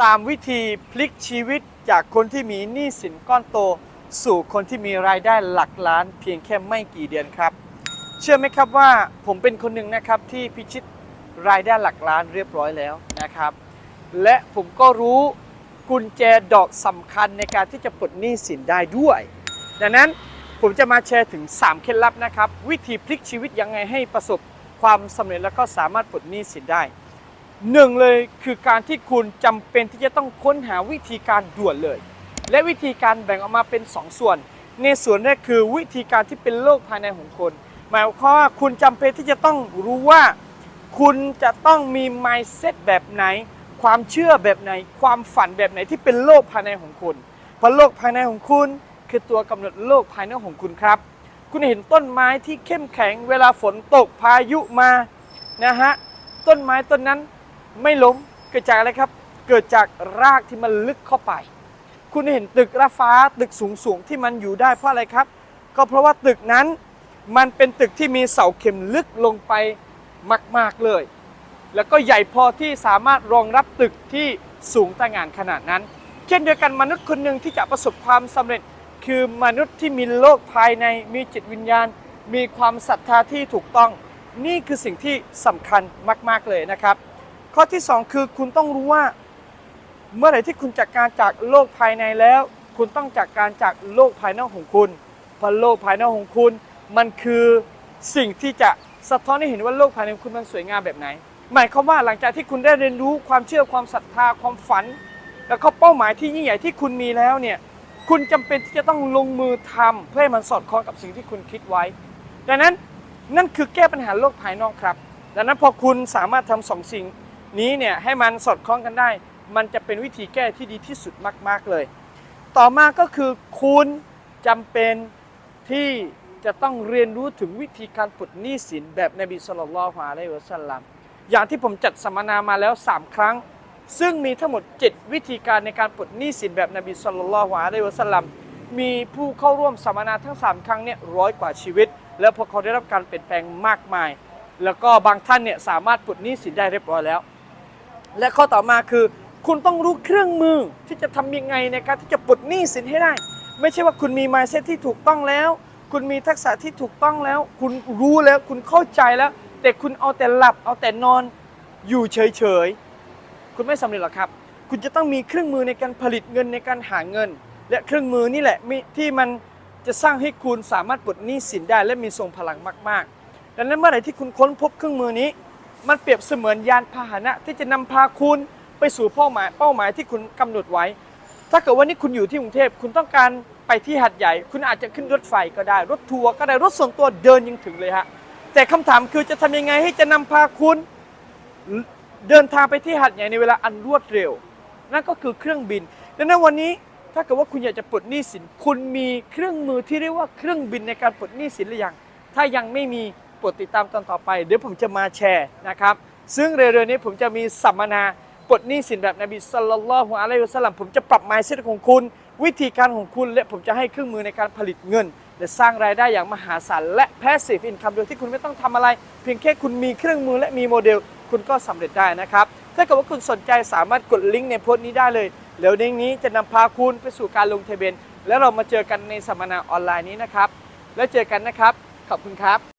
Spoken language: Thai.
3 วิธีพลิกชีวิตจากคนที่มีหนี้สินก้อนโต สู่คนที่มีรายได้หลักล้าน เพียงแค่ไม่กี่เดือนครับ เชื่อไหมครับว่าผมเป็นคนหนึ่งนะครับที่พิชิตรายได้หลักล้านเรียบร้อยแล้วนะครับ และผมก็รู้กุญแจดอกสำคัญในการที่จะปลดหนี้สินได้ด้วย ดังนั้นผมจะมาแชร์ถึง 3 เคล็ดลับนะครับ วิธีพลิกชีวิตยังไงให้ประสบความสำเร็จแล้วก็สามารถปลดหนี้สินได้ หนึ่งเลยคือการที่คุณจำเป็นที่จะต้องค้นหาวิธีการด่วนเลย และวิธีการแบ่งออกมาเป็น2ส่วน ในส่วนแรกคือวิธีการที่เป็นโลกภายในของคน หมายความว่าคุณจำเป็นที่จะต้องรู้ว่า คุณจะต้องมี mindset แบบไหน ความเชื่อแบบไหน ความฝันแบบไหนที่เป็นโลกภายในของคุณเพราะโลกภายในของคุณ คือตัวกำหนดโลกภายในของคุณครับ คุณเห็นต้นไม้ที่เข้มแข็งเวลาฝนตกพายุมานะฮะต้นไม้ต้นนั้น ไม่ล้มเกิดจากอะไรครับ เกิดจากรากที่มันลึกเข้าไป คุณเห็นตึกระฟ้าตึกสูงสูงๆที่มันอยู่ได้เพราะอะไรครับ ก็เพราะว่าตึกนั้นมันเป็นตึกที่มีเสาเข็มลึกลงไปมาก ๆเลย แล้วก็ใหญ่พอที่สามารถรองรับตึกที่สูงต่างานขนาดนั้น เช่นเดียวกันมนุษย์คนหนึ่งที่จะประสบความสำเร็จ คือมนุษย์ที่มีโลกภายในมีจิตวิญญาณ มีความศรัทธาที่ถูกต้อง นี่คือสิ่งที่สำคัญมาก ๆเลยนะครับ ข้อที่ 2 คือคุณต้องรู้ว่า เมื่อไหร่ที่คุณจัดการจากโลกภายในแล้ว คุณต้องจัดการจากโลกภายนอกของคุณเพราะโลกภายนอกของคุณ มันคือสิ่งที่จะสะท้อนให้เห็นว่าโลกภายในของคุณมันสวยงามแบบไหน หมายความว่าหลังจากที่คุณได้เรียนรู้ความเชื่อความศรัทธาความฝัน แล้วก็เป้าหมายที่ยิ่งใหญ่ที่คุณมีแล้วเนี่ยคุณจำเป็นที่จะต้องลงมือทำเพื่อให้มันสอดคล้องกับสิ่งที่คุณคิดไว้ ดังนั้นนั่นคือแก้ปัญหาโลกภายนอกครับ ดังนั้นพอคุณสามารถทำสองสิ่ง นี้เนี่ยให้มันสอดคล้องกันได้ มันจะเป็นวิธีแก้ที่ดีที่สุดมาก ๆเลย ต่อมาก็คือคุณจำเป็นที่จะต้องเรียนรู้ถึงวิธีการปลดหนี้สินแบบนบีสุลต่านละฮ์อะลัยวะสัลลัมอย่างที่ผมจัดสัมมนามาแล้ว 3 ครั้ง ซึ่งมีทั้งหมด 7 วิธีการในการปลดหนี้สินแบบนบีสุลต่านละฮ์อะลัยวะสัลลัมมีผู้เข้าร่วมสัมมนาทั้ง 3 ครั้งเนี่ยร้อยกว่าชีวิต แล้วพวกเขาได้รับการเปลี่ยนแปลงมากมาย แล้วก็บางท่านเนี่ยสามารถปลดหนี้สินได้เรียบร้อยแล้ว และข้อต่อมาคือ คุณต้องรู้เครื่องมือที่จะทำยังไงในการที่จะปลดหนี้สินให้ได้ ไม่ใช่ว่าคุณมี mindset ที่ถูกต้องแล้ว คุณมีทักษะที่ถูกต้องแล้ว คุณรู้แล้วคุณเข้าใจแล้ว แต่คุณเอาแต่หลับเอาแต่นอนอยู่เฉยๆคุณไม่สำเร็จหรอกครับ คุณจะต้องมีเครื่องมือในการผลิตเงินในการหาเงิน และเครื่องมือนี่แหละที่มันจะสร้างให้คุณสามารถปลดหนี้สินได้ และมีทรงพลังมาก ๆ ดังนั้นเมื่อไหร่ที่คุณค้นพบเครื่องมือนี้ มันเปรียบเสมือนยานพาหนะที่จะนำพาคุณไปสู่เป้าหมายเป้าหมายที่คุณกำหนดไว้ ถ้าเกิดว่านี่คุณอยู่ที่กรุงเทพคุณต้องการไปที่หัดใหญ่ คุณอาจจะขึ้นรถไฟก็ได้ รถทัวร์ก็ได้รถส่วนตัวเดินยังถึงเลยฮะแต่คำถามคือจะทำยังไงให้จะนำพาคุณเดินทางไปที่หัดใหญ่ในเวลาอันรวดเร็ว นั่นก็คือเครื่องบินดังนั้นวันนี้ถ้าเกิดว่าคุณอยากจะปลดหนี้สิน คุณมีเครื่องมือที่เรียกว่าเครื่องบินในการปลดหนี้สินหรือยัง ถ้ายังไม่มี ปรดติดตามตอนต่อไป เดี๋ยวผมจะมาแชร์นะครับ ซึ่งเร็วๆนี้ผมจะมีสัมมนาปลดหนี้สินแบบนบีสัลลัลลอฮุอะลัยฮิวะสัลลัมผมจะปรับ mindset ของคุณ วิธีการของคุณและผมจะให้เครื่องมือในการผลิตเงิน และสร้างรายได้อย่างมหาศาลและ passive income โดยที่คุณไม่ต้องทำอะไร เพียงแค่คุณมีเครื่องมือและมีโมเดล คุณก็สำเร็จได้นะครับถ้าเกิดว่าคุณสนใจสามารถกดลิงก์ในโพสต์นี้ได้เลยแล้วลิงก์นี้จะนำพาคุณไปสู่การลงทะเบียน แล้วเรามาเจอกันในสัมมนาออนไลน์นี้นะครับ แล้วเจอกันนะครับ ขอบคุณครับ